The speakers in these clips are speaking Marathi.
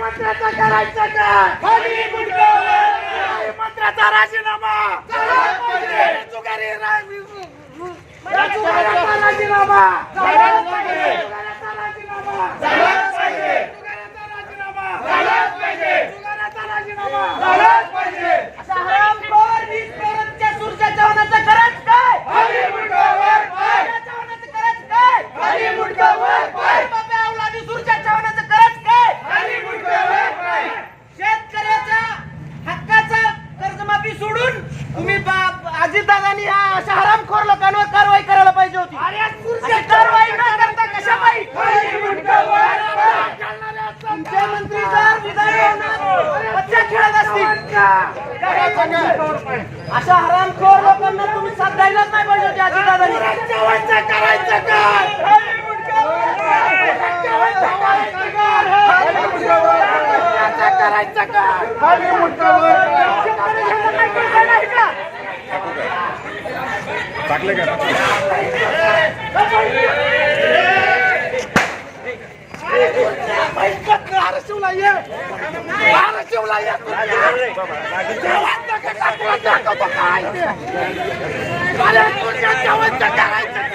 मंत्र्याचा करायचा काय मंत्र्याचा राजीनामा. झालाच ह्या अशा हरामखोर लोकांवर कारवाई करायला पाहिजे होती. अशी कारवाई न करता कशा. तुमचे मंत्री जर विधान भवनात बच्चा खेळत असतील. अशा हरामखोर लोकांना तुम्ही साथ द्यायलाच नाही पाहिजे होती अजितदादांनी करायचं काय? टाकले का हलवणार? दहाला शिवला ये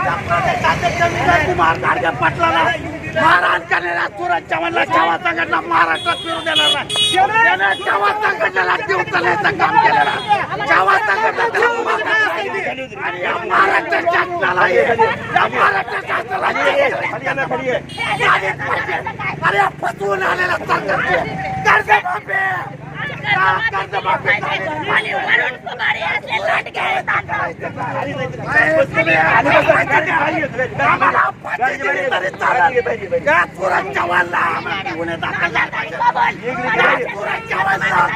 त्याला. महाराज करणाऱ्या सुरज चव्हाणला जेव्हा संघटना महाराष्ट्रात फिरू देणार नाही त्याने जेव्हा संघटनेला जीव चालण्याचं काम केलेलं संघटना आणि या महाराष्ट्र शासनाला या महाराष्ट्र शासनाला अरे फसवून आलेला सरकार गुन्हे दाखल झाले पाहिजे.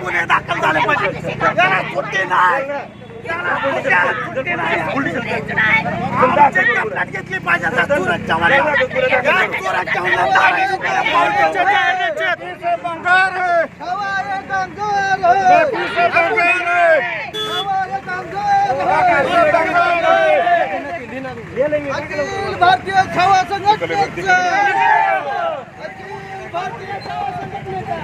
गुन्हे दाखल झाले पाहिजे. नाही. घेतली पाहिजे त्या सुरज भारतीय छावा संघटनेचा. अखिल भारतीय छावा संघटनेचा